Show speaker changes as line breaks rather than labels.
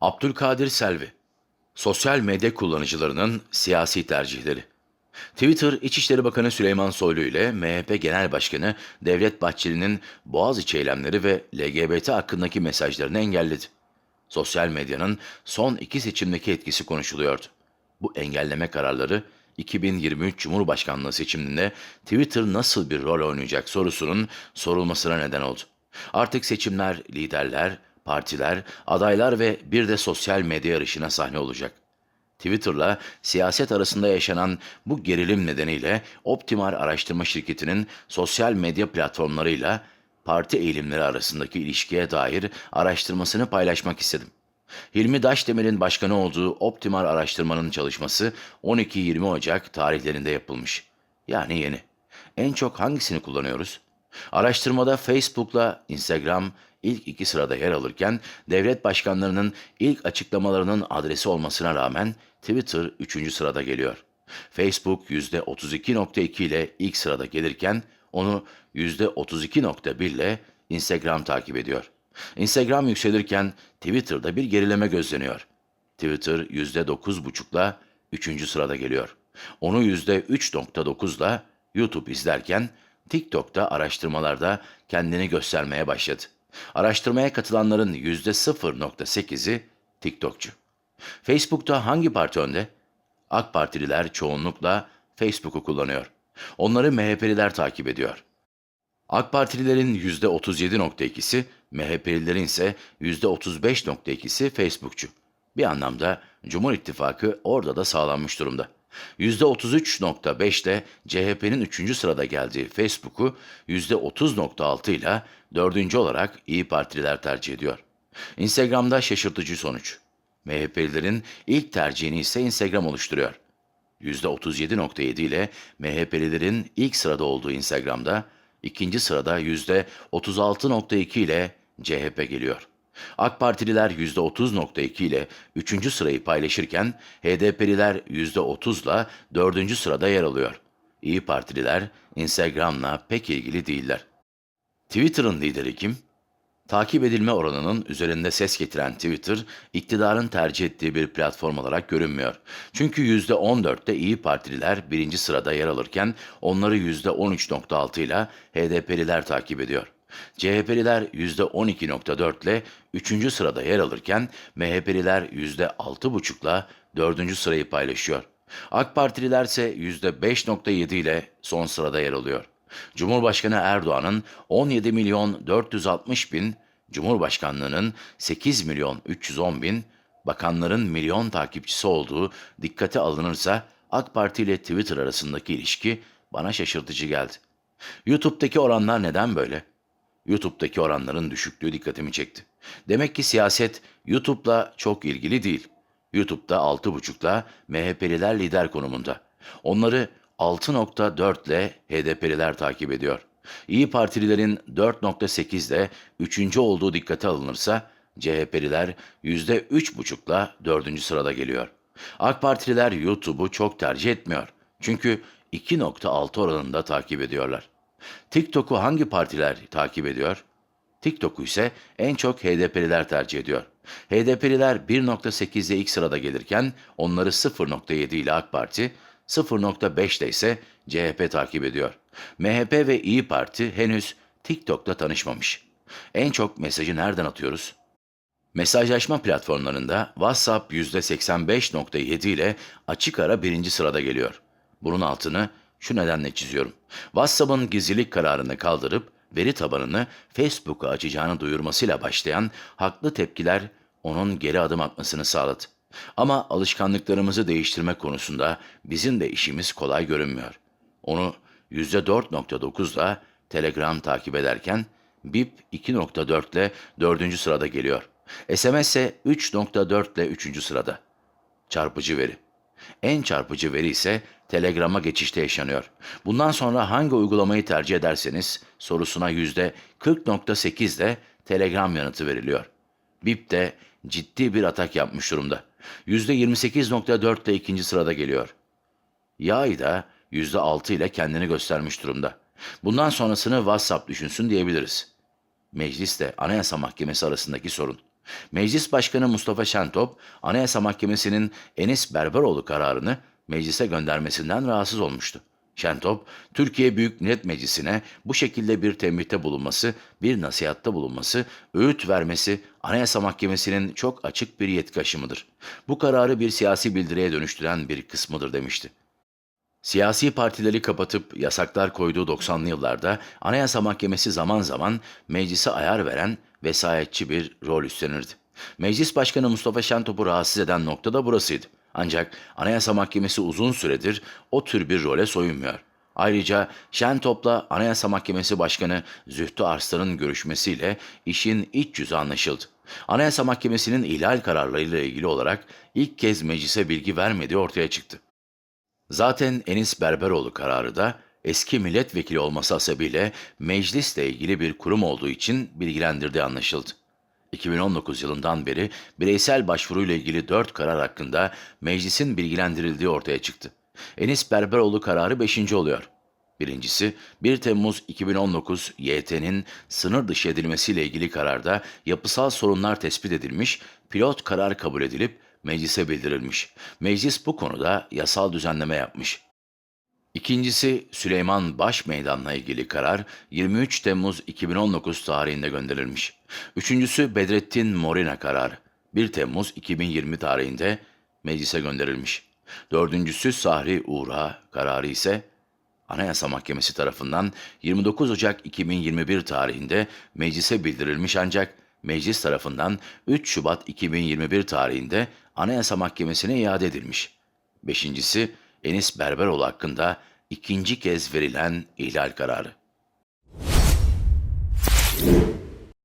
Abdülkadir Selvi Sosyal medya kullanıcılarının siyasi tercihleri Twitter İçişleri Bakanı Süleyman Soylu ile MHP Genel Başkanı Devlet Bahçeli'nin Boğaziçi eylemleri ve LGBT hakkındaki mesajlarını engelledi. Sosyal medyanın son iki seçimdeki etkisi konuşuluyordu. Bu engelleme kararları 2023 Cumhurbaşkanlığı seçiminde Twitter nasıl bir rol oynayacak sorusunun sorulmasına neden oldu. Artık seçimler liderler, partiler, adaylar ve bir de sosyal medya yarışına sahne olacak. Twitter'la siyaset arasında yaşanan bu gerilim nedeniyle Optimal Araştırma Şirketi'nin sosyal medya platformlarıyla parti eğilimleri arasındaki ilişkiye dair araştırmasını paylaşmak istedim. Hilmi Daşdemir'in başkanı olduğu Optimal Araştırma'nın çalışması 12-20 Ocak tarihlerinde yapılmış. Yani yeni. En çok hangisini kullanıyoruz? Araştırmada Facebook'la Instagram ilk iki sırada yer alırken devlet başkanlarının ilk açıklamalarının adresi olmasına rağmen Twitter üçüncü sırada geliyor. Facebook %32.2 ile ilk sırada gelirken onu %32.1 ile Instagram takip ediyor. Instagram yükselirken Twitter'da bir gerileme gözleniyor. Twitter %9.5 ile üçüncü sırada geliyor. Onu %3.9 ile YouTube izlerken TikTok'ta araştırmalarda kendini göstermeye başladı. Araştırmaya katılanların %0.8'i TikTokçu. Facebook'ta hangi parti önde? AK Partililer çoğunlukla Facebook'u kullanıyor. Onları MHP'liler takip ediyor. AK Partililerin %37.2'si, MHP'lilerin ise %35.2'si Facebookçu. Bir anlamda Cumhur İttifakı orada da sağlanmış durumda. %33.5'te CHP'nin 3. sırada geldiği Facebook'u %30.6 ile 4. olarak İyi Partililer tercih ediyor. Instagram'da şaşırtıcı sonuç. MHP'lilerin ilk tercihini ise Instagram oluşturuyor. %37.7 ile MHP'lilerin ilk sırada olduğu Instagram'da, ikinci sırada %36.2 ile CHP geliyor. AK Partililer %30.2 ile 3. sırayı paylaşırken HDP'liler %30 ile 4. sırada yer alıyor. İyi Partililer Instagram'la pek ilgili değiller. Twitter'ın lideri kim? Takip edilme oranının üzerinde ses getiren Twitter, iktidarın tercih ettiği bir platform olarak görünmüyor. Çünkü %14'te İyi Partililer birinci sırada yer alırken onları %13.6 ile HDP'liler takip ediyor. CHP'liler %12.4 ile 3. sırada yer alırken MHP'liler %6.5 ile 4. sırayı paylaşıyor. AK Partililer ise %5.7 ile son sırada yer alıyor. Cumhurbaşkanı Erdoğan'ın 17 milyon 460 bin, Cumhurbaşkanlığının 8 milyon 310 bin, bakanların milyon takipçisi olduğu dikkate alınırsa AK Parti ile Twitter arasındaki ilişki bana şaşırtıcı geldi. YouTube'daki oranlar neden böyle? YouTube'daki oranların düşüklüğü dikkatimi çekti. Demek ki siyaset YouTube'la çok ilgili değil. YouTube'da 6.5'la MHP'liler lider konumunda. Onları 6.4 ile HDP'liler takip ediyor. İyi Partililerin 4.8 ile 3. olduğu dikkate alınırsa CHP'liler %3.5 ile 4. sırada geliyor. AK Partililer YouTube'u çok tercih etmiyor. Çünkü 2.6 oranında takip ediyorlar. TikTok'u hangi partiler takip ediyor? TikTok'u ise en çok HDP'liler tercih ediyor. HDP'liler 1.8 ile ilk sırada gelirken onları 0.7 ile AK Parti, 0.5 ile ise CHP takip ediyor. MHP ve İyi Parti henüz TikTok'ta tanışmamış. En çok mesajı nereden atıyoruz? Mesajlaşma platformlarında WhatsApp %85.7 ile açık ara birinci sırada geliyor. Bunun altını şu nedenle çiziyorum. WhatsApp'ın gizlilik kararını kaldırıp veri tabanını Facebook'a açacağını duyurmasıyla başlayan haklı tepkiler onun geri adım atmasını sağladı. Ama alışkanlıklarımızı değiştirme konusunda bizim de işimiz kolay görünmüyor. Onu %4.9'la Telegram takip ederken BIP 2.4 ile 4. sırada geliyor. SMS ise 3.4 ile 3. sırada. Çarpıcı veri. En çarpıcı veri ise Telegram'a geçişte yaşanıyor. Bundan sonra hangi uygulamayı tercih ederseniz sorusuna %40.8 ile Telegram yanıtı veriliyor. BIP de ciddi bir atak yapmış durumda. %28.4 ile ikinci sırada geliyor. Yay da %6 ile kendini göstermiş durumda. Bundan sonrasını WhatsApp düşünsün diyebiliriz. Meclisle Anayasa Mahkemesi arasındaki sorun. Meclis Başkanı Mustafa Şentop, Anayasa Mahkemesi'nin Enis Berberoğlu kararını meclise göndermesinden rahatsız olmuştu. Şentop, Türkiye Büyük Millet Meclisi'ne bu şekilde bir tembihte bulunması, bir nasihatta bulunması, öğüt vermesi Anayasa Mahkemesi'nin çok açık bir yetki aşımıdır. Bu kararı bir siyasi bildiriye dönüştüren bir kısmıdır demişti. Siyasi partileri kapatıp yasaklar koyduğu 90'lı yıllarda Anayasa Mahkemesi zaman zaman meclise ayar veren vesayetçi bir rol üstlenirdi. Meclis Başkanı Mustafa Şentop'u rahatsız eden nokta da burasıydı. Ancak Anayasa Mahkemesi uzun süredir o tür bir role soyunmuyor. Ayrıca Şentop'la Anayasa Mahkemesi Başkanı Zühtü Arslan'ın görüşmesiyle işin iç yüzü anlaşıldı. Anayasa Mahkemesi'nin ihlal kararlarıyla ilgili olarak ilk kez meclise bilgi vermediği ortaya çıktı. Zaten Enis Berberoğlu kararı da eski milletvekili olması hasebiyle meclisle ilgili bir kurum olduğu için bilgilendirdiği anlaşıldı. 2019 yılından beri bireysel başvuruyla ilgili 4 karar hakkında meclisin bilgilendirildiği ortaya çıktı. Enis Berberoğlu kararı 5. oluyor. Birincisi 1 Temmuz 2019 YT'nin sınır dışı edilmesiyle ilgili kararda yapısal sorunlar tespit edilmiş, pilot karar kabul edilip meclise bildirilmiş. Meclis bu konuda yasal düzenleme yapmış. İkincisi Süleyman Baş Meydan'la ilgili karar 23 Temmuz 2019 tarihinde gönderilmiş. Üçüncüsü Bedrettin Morina kararı 1 Temmuz 2020 tarihinde meclise gönderilmiş. Dördüncüsü Sahri Uğra kararı ise Anayasa Mahkemesi tarafından 29 Ocak 2021 tarihinde meclise bildirilmiş ancak meclis tarafından 3 Şubat 2021 tarihinde Anayasa Mahkemesi'ne iade edilmiş. Beşincisi Enis Berberoğlu hakkında ikinci kez verilen ihlal kararı.